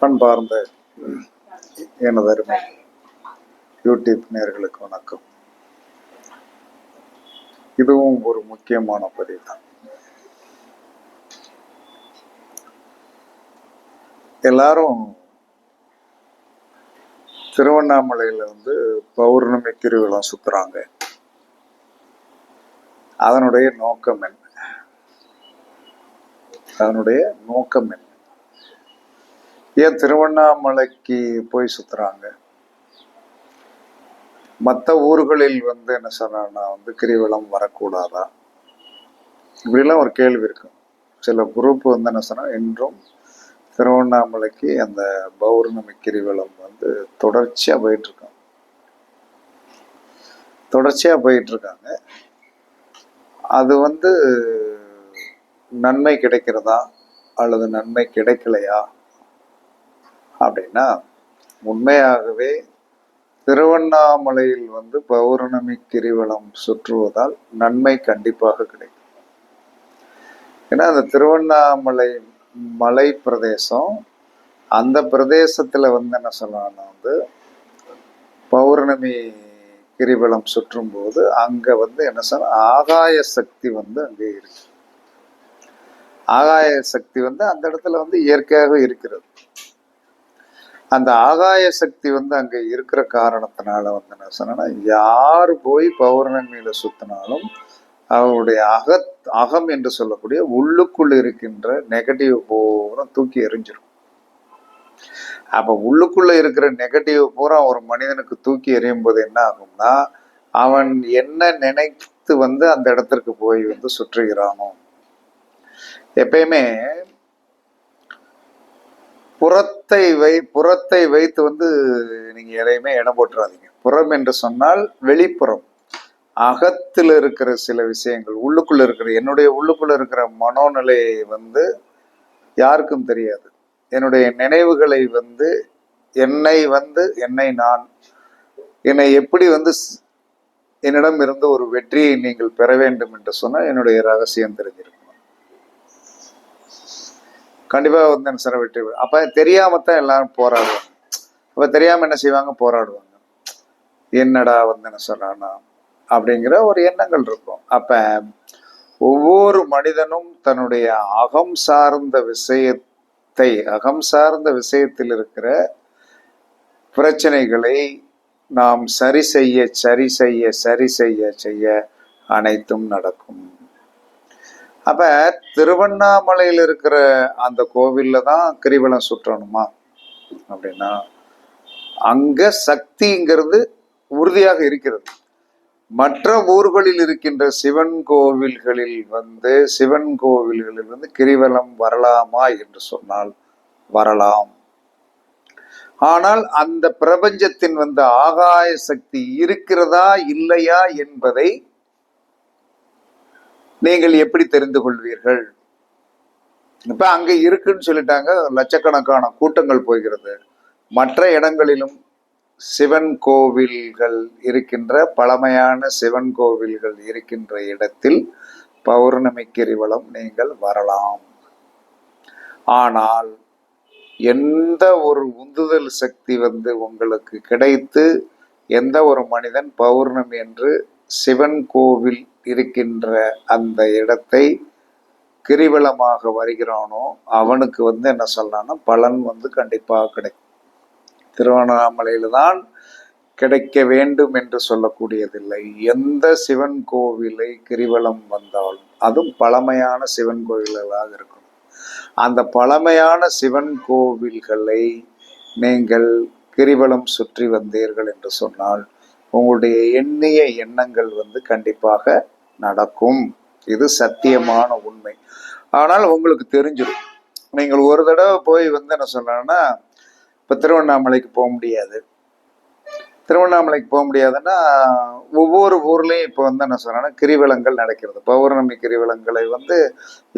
பண்பார்ந்த எனது அருமை யூடியூப் நேர்களுக்கு வணக்கம். இதுவும் ஒரு முக்கியமான பதிவு தான். எல்லாரும் திருவண்ணாமலையில வந்து பௌர்ணமி திருவிழா சுத்துறாங்க. அதனுடைய நோக்கம் என்ன? அதனுடைய நோக்கம் என்ன? ஏன் திருவண்ணாமலைக்கு போய் சுத்துறாங்க? மற்ற ஊர்களில் வந்து என்ன சொன்னா வந்து கிரிவலம் வரக்கூடாதா? இப்படிலாம் ஒரு கேள்வி இருக்கும் சில குரூப் வந்து என்ன சொன்னா இன்றும் திருவண்ணாமலைக்கு அந்த பௌர்ணமி கிரிவலம் வந்து தொடர்ச்சியா போயிட்டு இருக்காங்க தொடர்ச்சியா போயிட்டு இருக்காங்க அது வந்து நன்மை கிடைக்கிறதா? அல்லது நன்மை கிடைக்கலையா? அப்படின்னா உண்மையாகவே திருவண்ணாமலையில் வந்து பௌர்ணமி கிரிவலம் சுற்றுவதால் நன்மை கண்டிப்பாக கிடைக்கும். ஏன்னா அந்த திருவண்ணாமலை மலை பிரதேசம் அந்த பிரதேசத்தில் வந்து என்ன சொல்லணும்னா வந்து பௌர்ணமி கிரிவலம் சுற்றும் போது வந்து என்ன சொன்ன ஆகாய சக்தி வந்து அங்கே இருக்கு. ஆகாய சக்தி வந்து அந்த இடத்துல வந்து இயற்கையாக இருக்கிறது. அந்த ஆகாய சக்தி வந்து அங்கே இருக்கிற காரணத்தினால வந்து என்ன சொன்னா யார் போய் பௌர்ணமியில் சுத்தினாலும் அவருடைய அக அகம் என்று சொல்லக்கூடிய உள்ளுக்குள் இருக்கின்ற நெகட்டிவ் பூரா தூக்கி எறிஞ்சிடும் அப்போ உள்ளுக்குள்ள இருக்கிற நெகட்டிவ் பூரா ஒரு மனிதனுக்கு தூக்கி எறியும் போது என்ன ஆகும்னா அவன் என்ன நினைத்து வந்து அந்த இடத்திற்கு போய் வந்து சுற்றுகிறானோ. எப்பயுமே புறத்தை வை புறத்தை வைத்து வந்து நீங்க எதையுமே இடம் போட்டுறாதீங்க. புறம் என்று சொன்னால் வெளிப்புறம். அகத்தில் இருக்கிற சில விஷயங்கள் உள்ளுக்குள்ள இருக்கிற என்னுடைய உள்ளுக்குள்ள இருக்கிற மனோநிலை வந்து யாருக்கும் தெரியாது. என்னுடைய நினைவுகளை வந்து என்னை வந்து என்னை நான் என்னை எப்படி வந்து என்னிடம் இருந்து ஒரு வெற்றியை நீங்கள் பெற வேண்டும் என்று சொன்னால் என்னுடைய ரகசியம் தெரிஞ்சிருக்கும். கண்டிப்பாக வந்து என்ன சார் வெற்றி பெறும். தான் எல்லாரும் போராடுவாங்க. அப்போ தெரியாமல் என்ன செய்வாங்க? போராடுவாங்க. என்னடா வந்து என்ன சொல்றானா அப்படிங்கிற ஒரு எண்ணங்கள் இருக்கும். அப்போ ஒவ்வொரு மனிதனும் தன்னுடைய அகம் சார்ந்த விஷயத்தை அகம் சார்ந்த விஷயத்தில் இருக்கிற பிரச்சனைகளை நாம் சரி செய்ய சரி செய்ய சரி செய்ய செய்ய அனைத்தும் நடக்கும். அப்ப திருவண்ணாமலையில் இருக்கிற அந்த கோவில்ல தான் கிரிவலம் சுற்றணுமா? அப்படின்னா அங்க சக்திங்கிறது உறுதியாக இருக்கிறது. மற்ற ஊர்களில் இருக்கின்ற சிவன் கோவில்களில் வந்து சிவன் கோவில்களில் வந்து கிரிவலம் வரலாமா என்று சொன்னால் வரலாம். ஆனால் அந்த பிரபஞ்சத்தின் வந்து ஆகாய சக்தி இருக்கிறதா இல்லையா என்பதை நீங்கள் எப்படி தெரிந்து கொள்வீர்கள்? இப்ப அங்க இருக்குன்னு சொல்லிட்டாங்க லட்சக்கணக்கான கூட்டங்கள் போகிறது. மற்ற இடங்களிலும் சிவன் கோவில்கள் இருக்கின்ற பழமையான சிவன் கோவில்கள் இருக்கின்ற இடத்தில் பௌர்ணமி கிரிவலம் நீங்கள் வரலாம். ஆனால் எந்த ஒரு உந்துதல் சக்தி வந்து உங்களுக்கு கிடைத்து எந்த ஒரு மனிதன் பௌர்ணமி என்று சிவன் கோவில் இருக்கின்ற அந்த இடத்தை கிரிவலமாக வருகிறானோ அவனுக்கு வந்து என்ன சொல்லலாம்னா பலன் வந்து கண்டிப்பாக கிடைக்கும். திருவண்ணாமலையில் தான் கிடைக்க வேண்டும் என்று சொல்லக்கூடியதில்லை. எந்த சிவன் கோவிலை கிரிவலம் வந்தாலும் அதுவும் பழமையான சிவன் கோவில்களாக இருக்கும். அந்த பழமையான சிவன் கோவில்களை நீங்கள் கிரிவலம் சுற்றி வந்தீர்கள் என்று சொன்னால் உங்களுடைய எண்ணிய எண்ணங்கள் வந்து கண்டிப்பாக நடக்கும். இது சத்தியமான உண்மை. ஆனால் உங்களுக்கு தெரிஞ்சிடும் நீங்கள் ஒரு தடவை போய் வந்து என்ன சொல்லணும்னா இப்போ திருவண்ணாமலைக்கு போக முடியாது. திருவண்ணாமலைக்கு போக முடியாதுன்னா ஒவ்வொரு ஊர்லேயும் இப்போ வந்து என்ன சொல்றேன்னா கிரிவலங்கள் நடக்கிறது. பௌர்ணமி கிரிவலங்களை வந்து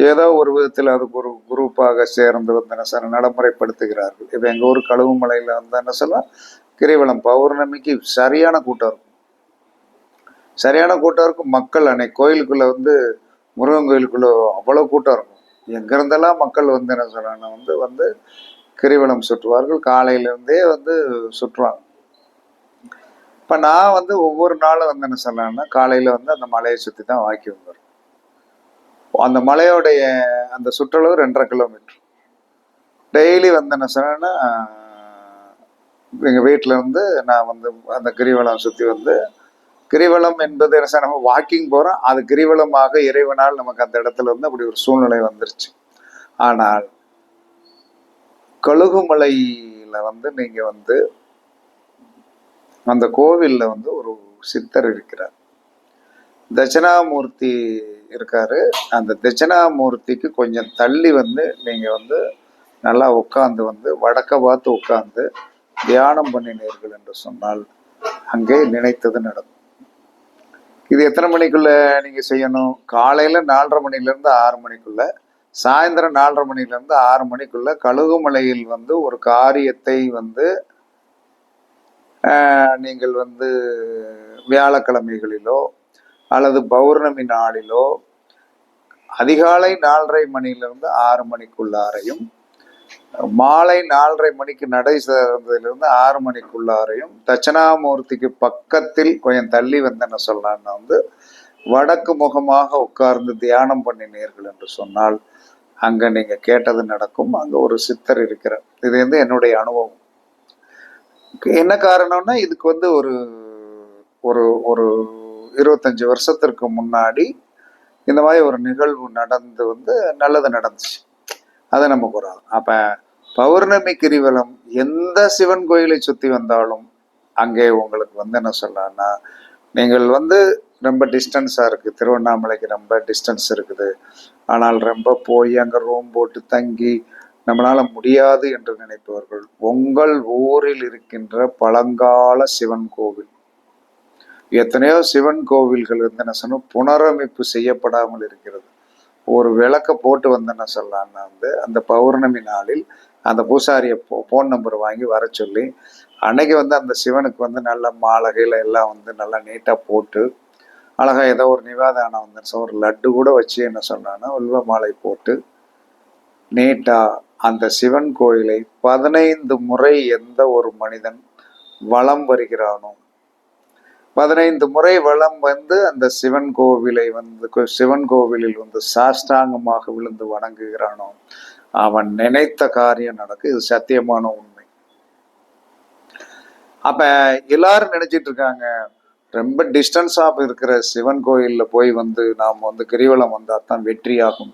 ஏதோ ஒரு விதத்தில் அதுக்கு ஒரு குரூப்பாக சேர்ந்து வந்து என்ன சொல்ல நடைமுறைப்படுத்துகிறார்கள். இப்போ எங்கள் ஊர் கழுவுமலையில் வந்து என்ன சொல்லலாம் கிரிவலம் பௌர்ணமிக்கு சரியான கூட்டம் இருக்கும். சரியான கூட்டம் இருக்கும். மக்கள் அன்னைக்கு கோயிலுக்குள்ளே வந்து முருகன் கோயிலுக்குள்ளே அவ்வளோ கூட்டம் இருக்கும். எங்கேருந்தெல்லாம் மக்கள் வந்து என்ன சொல்கிறாங்கன்னா வந்து வந்து கிரிவலம் சுற்றுவார்கள். காலையிலேருந்தே வந்து சுற்றுவாங்க. இப்போ நான் வந்து ஒவ்வொரு நாளும் வந்து என்ன சொல்லலாம்னா காலையில் வந்து அந்த மலையை சுற்றி தான் வாக்கி வந்துடும் அந்த மலையோடைய அந்த சுற்றளவு ரெண்டரை கிலோமீட்டர். டெய்லி வந்து என்ன சொன்னேன்னா எங்கள் வீட்டில் இருந்து நான் வந்து அந்த கிரிவலம் சுற்றி வந்து கிரிவலம் என்பது என்ன நம்ம வாக்கிங் போகிறோம் அது கிரிவலமாக இறைவனால் நமக்கு அந்த இடத்துல வந்து அப்படி ஒரு சூழ்நிலை வந்துருச்சு. ஆனால் கழுகுமலையில் வந்து நீங்கள் வந்து அந்த கோவிலில் வந்து ஒரு சித்தர் இருக்கிறார். தட்சிணாமூர்த்தி இருக்காரு. அந்த தட்சிணாமூர்த்திக்கு கொஞ்சம் தள்ளி வந்து நீங்கள் வந்து நல்லா உட்காந்து வந்து வடக்க பார்த்து உட்காந்து தியானம் பண்ணினீர்கள் என்று சொன்னால் அங்கே நினைத்தது நடக்கும். இது எத்தனை மணிக்குள்ள நீங்க செய்யணும்? காலையில நாலரை மணில இருந்து ஆறு மணிக்குள்ள சாயந்தரம் நாலரை மணில இருந்து ஆறு மணிக்குள்ள கழுகுமலையில் வந்து ஒரு காரியத்தை வந்து நீங்கள் வந்து வியாழக்கிழமைகளிலோ அல்லது பௌர்ணமி நாளிலோ அதிகாலை நாலரை மணியிலிருந்து ஆறு மணிக்குள்ளாரையும் மாலை நாலரை மணிக்கு நடை சேர்ந்ததுலேருந்து ஆறு மணிக்குள்ளாரையும் தட்சிணாமூர்த்திக்கு பக்கத்தில் கொஞ்சம் தள்ளி வந்தேன்னு என்ன வந்து வடக்கு முகமாக உட்கார்ந்து தியானம் பண்ணினீர்கள் என்று சொன்னால் அங்க நீங்க கேட்டது நடக்கும். அங்க ஒரு சித்தர் இருக்கிறார். இது வந்து என்னுடைய அனுபவம். என்ன காரணம்னா இதுக்கு வந்து ஒரு ஒரு ஒரு இருபத்தஞ்சு வருஷத்திற்கு முன்னாடி இந்த மாதிரி ஒரு நிகழ்வு நடந்து வந்து நல்லது நடந்துச்சு. அதை நம்ம கூறாது அப்ப பௌர்ணமி கிரிவலம் எந்த சிவன் கோயிலை சுத்தி வந்தாலும் அங்கே உங்களுக்கு வந்து என்ன சொல்லலாம்னா நீங்கள் வந்து ரொம்ப டிஸ்டன்ஸாக இருக்குது திருவண்ணாமலைக்கு ரொம்ப டிஸ்டன்ஸ் இருக்குது. ஆனால் ரொம்ப போய் அங்கே ரூம் போட்டு தங்கி நம்மளால முடியாது என்று நினைப்பவர்கள் உங்கள் ஊரில் இருக்கின்ற பழங்கால சிவன் கோவில். எத்தனையோ சிவன் கோவில்கள் வந்து என்ன சொன்னால் புனரமைப்பு செய்யப்படாமல் இருக்கிறது. ஒரு விளக்க போட்டு வந்து என்ன வந்து அந்த பௌர்ணமி நாளில் அந்த பூசாரியை ஃபோன் நம்பர் வாங்கி வர சொல்லி அன்னைக்கு வந்து அந்த சிவனுக்கு வந்து நல்ல மாலகையில் எல்லாம் வந்து நல்லா நீட்டாக போட்டு அழகாக ஏதோ ஒரு நிவாதானம் வந்து ஒரு லட்டு கூட வச்சு என்ன சொன்னான்னா உல்வ மாலை போட்டு நீட்டாக அந்த சிவன் கோயிலை பதினைந்து முறை எந்த ஒரு மனிதன் வளம் வருகிறானோ பதினைந்து முறை வளம் வந்து அந்த சிவன் கோவிலை வந்து சிவன் கோவிலில் வந்து சாஷ்டாங்கமாக விழுந்து வணங்குகிறானோ அவன் நினைத்த காரியம் நடக்கு. இது சத்தியமான உண்மை. அப்ப எல்லாரும் நினைச்சிட்டு இருக்காங்க ரொம்ப டிஸ்டன்ஸ் ஆஃப் இருக்கிற சிவன் கோயில்ல போய் வந்து நாம் வந்து கிரிவலம் வந்தால் தான் வெற்றியாகும்.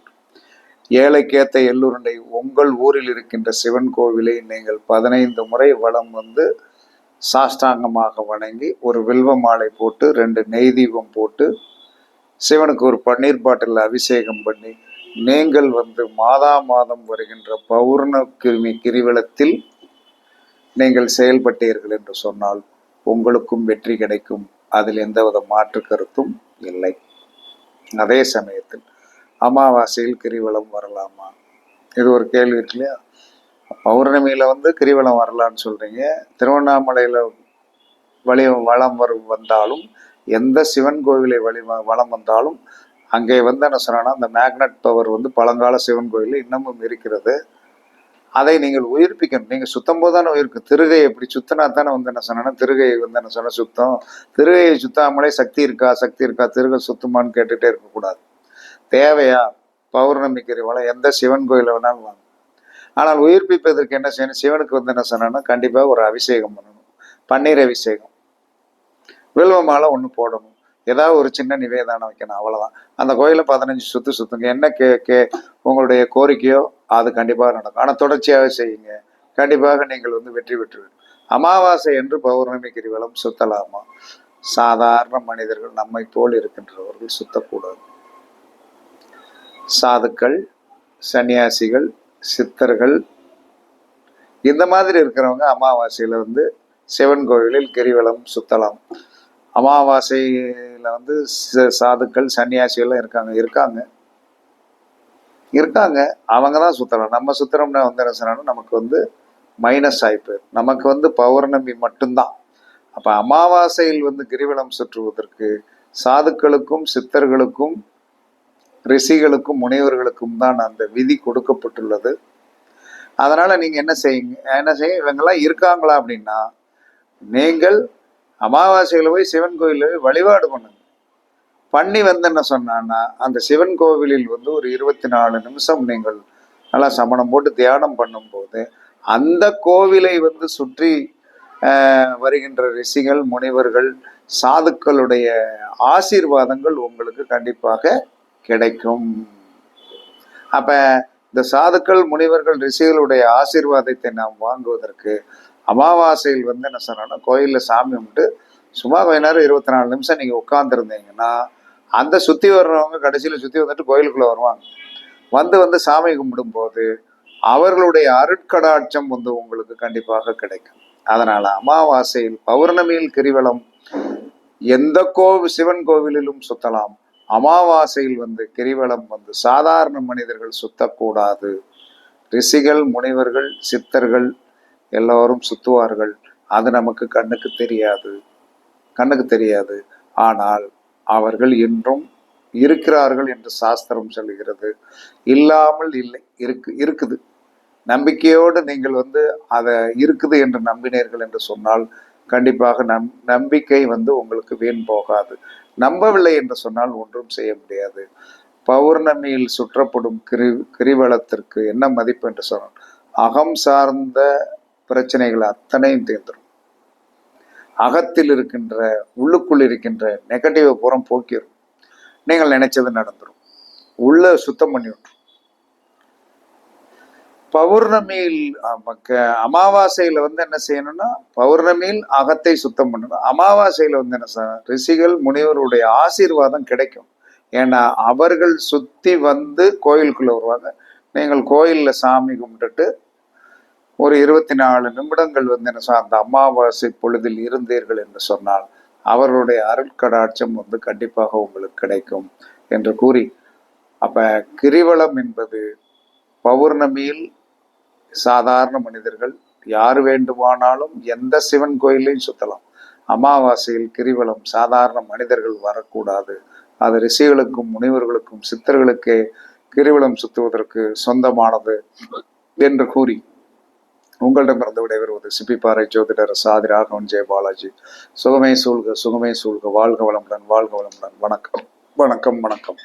ஏழைக்கேத்த எள்ளுருண்டை உங்கள் ஊரில் இருக்கின்ற சிவன் கோவிலை நீங்கள் பதினைந்து முறை வளம் வந்து சாஷ்டாங்கமாக வணங்கி ஒரு வில்வ மாலை போட்டு ரெண்டு நெய் தீபம் போட்டு சிவனுக்கு ஒரு பன்னீர் பாட்டில் அபிஷேகம் பண்ணி நீங்கள் வந்து மாதா மாதம் வருகின்ற பௌர்ணமி கிரிவலத்தில் நீங்கள் செயல்பட்டீர்கள் என்று சொன்னால் உங்களுக்கும் வெற்றி கிடைக்கும். அதில் எந்தவித மாற்று கருத்தும் இல்லை. அதே சமயத்தில் அமாவாசையில் கிரிவலம் வரலாமா? இது ஒரு கேள்வி இருக்கு இல்லையா? பௌர்ணமியில வந்து கிரிவலம் வரலான்னு சொல்றீங்க. திருவண்ணாமலையில வழி வளம் வரும் வந்தாலும் எந்த சிவன் கோவிலை வழி வ- வலம் வந்தாலும் அங்கே வந்து என்ன சொன்னா அந்த மேக்னட் பவர் வந்து பழங்கால சிவன் கோயில் இன்னமும் இருக்கிறது. அதை நீங்கள் உயிர்ப்பிக்கணும். நீங்கள் சுத்தம் போது தானே திருகை எப்படி சுத்தினா தானே வந்து என்ன சொன்னா திருகை வந்து என்ன சொன்ன சுத்தம். திருகையை சுத்தாமலே சக்தி இருக்கா? சக்தி இருக்கா? திருகை சுத்தமான்னு கேட்டுட்டே இருக்கக்கூடாது. தேவையா? பௌர்ணமி கிரிவலம் எந்த சிவன் கோயில வேணாலும் வாங்க. ஆனால் உயிர்ப்பிப்பதற்கு என்ன செய்யணும்? சிவனுக்கு வந்து என்ன சொன்னா கண்டிப்பா ஒரு அபிஷேகம் பண்ணணும். பன்னீர் அபிஷேகம். வில்வ மாலை ஒன்று போடணும். ஏதாவது ஒரு சின்ன நிவேதானம் வைக்கணும் அவ்வளவுதான். அந்த கோயிலை பதினஞ்சு சுத்து சுத்துங்க. என்ன கே கே உங்களுடைய கோரிக்கையோ அது கண்டிப்பாக நடக்கும். ஆனால் தொடர்ச்சியாக செய்யுங்க. கண்டிப்பாக நீங்கள் வந்து வெற்றி பெற்றுவிடும். அமாவாசை என்று பௌர்ணமி கிரிவலம் சுத்தலாமா? சாதாரண மனிதர்கள் நம்மை போல் இருக்கின்றவர்கள் சுத்தக்கூடாது. சாதுக்கள் சன்னியாசிகள் சித்தர்கள். இந்த மாதிரி இருக்கிறவங்க அமாவாசையில வந்து சிவன் கோவிலில் கிரிவலம் சுத்தலாம். அமாவாசையில வந்து சாதுக்கள் சன்னியாசிகள்லாம் இருக்காங்க. இருக்காங்க. இருக்காங்க. அவங்க தான் சுத்தலாம். நம்ம சுத்துறோம்னா வந்து என்ன சொன்னாலும் நமக்கு வந்து மைனஸ் ஆயிப்பு நமக்கு வந்து பௌர்ணமி மட்டும்தான். அப்ப அமாவாசையில் வந்து கிரிவலம் சுற்றுவதற்கு சாதுக்களுக்கும் சித்தர்களுக்கும் ரிஷிகளுக்கும் முனைவர்களுக்கும் தான் அந்த விதி கொடுக்கப்பட்டுள்ளது. அதனால் நீங்கள் என்ன செய்யுங்க என்ன செய்ய இவங்கெல்லாம் இருக்காங்களா அப்படின்னா நீங்கள் அமாவாசையில் போய் சிவன் கோயிலில் போய் வழிபாடு பண்ணுங்க. பண்ணி வந்து என்ன சொன்னான்னா அந்த சிவன் கோவிலில் வந்து ஒரு இருபத்தி நாலு நிமிஷம் நீங்கள் நல்லா சமணம் போட்டு தியானம் பண்ணும்போது அந்த கோவிலை வந்து சுற்றி வருகின்ற ரிஷிகள் முனிவர்கள் சாதுக்களுடைய ஆசீர்வாதங்கள் உங்களுக்கு கண்டிப்பாக கிடைக்கும். அப்ப இந்த சாதுக்கள் முனிவர்கள் ரிஷிகளுடைய ஆசீர்வாதத்தை நாம் வாங்குவதற்கு அமாவாசையில் வந்து என்ன சொன்னோன்னா கோயிலில் சாமி கும்பிட்டு சும்மா கொஞ்ச நேரம் இருபத்தி நாலு நிமிஷம் நீங்கள் உட்காந்துருந்தீங்கன்னா அந்த சுற்றி வர்றவங்க கடைசியில் சுற்றி வந்துட்டு கோயிலுக்குள்ளே வருவாங்க. வந்து வந்து சாமி கும்பிடும்போது அவர்களுடைய அருட்கடாட்சம் வந்து உங்களுக்கு கண்டிப்பாக கிடைக்கும். அதனால அமாவாசையில் பௌர்ணமியில் கிரிவலம் எந்த கோவில் சிவன் கோவிலிலும் சுத்தலாம். அமாவாசையில் வந்து கிரிவலம் வந்து சாதாரண மனிதர்கள் சுத்தக்கூடாது. ரிஷிகள் முனிவர்கள் சித்தர்கள் எல்லோரும் சுத்துவார்கள். அது நமக்கு கண்ணுக்கு தெரியாது. கண்ணுக்கு தெரியாது. ஆனால் அவர்கள் இன்றும் இருக்கிறார்கள் என்று சாஸ்திரம் சொல்லுகிறது இல்லாமல் இல்லை. இருக்கு இருக்குது. நம்பிக்கையோடு நீங்கள் வந்து அதை இருக்குது என்று நம்பினீர்கள் என்று சொன்னால் கண்டிப்பாக நம் நம்பிக்கை வந்து உங்களுக்கு வீண் போகாது. நம்பவில்லை என்று சொன்னால் ஒன்றும் செய்ய முடியாது. பௌர்ணமியில் சுற்றப்படும் கிரி கிரிவலத்திற்கு என்ன மதிப்பு என்று சொன்னால் அகம் சார்ந்த பிரச்சனைகள் அத்தனையும் தீர்ந்துடும் அகத்தில் இருக்கின்ற உள்ளுக்குள் இருக்கின்ற நெகட்டிவ் புறம் போக்கிடும் நீங்கள் நினைச்சது நடந்துடும் உள்ள சுத்தம் பண்ணி விட்டுரும் பௌர்ணமியில் ஆமா, க- அமாவாசையில வந்து என்ன செய்யணும்னா பௌர்ணமியில் அகத்தை சுத்தம் பண்ணணும் அமாவாசையில வந்து என்ன செய்யணும்? ரிஷிகள் முனிவருடைய ஆசீர்வாதம் கிடைக்கும் ஏன்னா அவர்கள் சுத்தி வந்து கோயிலுக்குள்ள வருவாங்க நீங்கள் கோயில்ல சாமி கும்பிட்டுட்டு ஒரு இருபத்தி நாலு நிமிடங்கள் வந்து என்ன அந்த அமாவாசை பொழுதில் இருந்தீர்கள் என்று சொன்னால் அவர்களுடைய அருட்கடாட்சம் வந்து கண்டிப்பாக உங்களுக்கு கிடைக்கும் என்று கூறி அப்ப கிரிவலம் என்பது பௌர்ணமியில் சாதாரண மனிதர்கள் யார் வேண்டுமானாலும் எந்த சிவன் கோயிலையும் சுத்தலாம். அமாவாசையில் கிரிவலம் சாதாரண மனிதர்கள் வரக்கூடாது. அது ரிஷிகளுக்கும் முனிவர்களுக்கும் சித்தர்களுக்கே கிரிவலம் சுத்துவதற்கு சொந்தமானது என்று கூறி உங்களிடமிருந்து விடைபெறுவது சிப்பிப்பாறை ஜோதிடர் சாதி ராகவன் ஜெயபாலாஜி சுகமே சூழ்க சுகமே சூழ்க. வாழ்க வளமுடன் வாழ்க வளமுடன். வணக்கம். வணக்கம் வணக்கம்.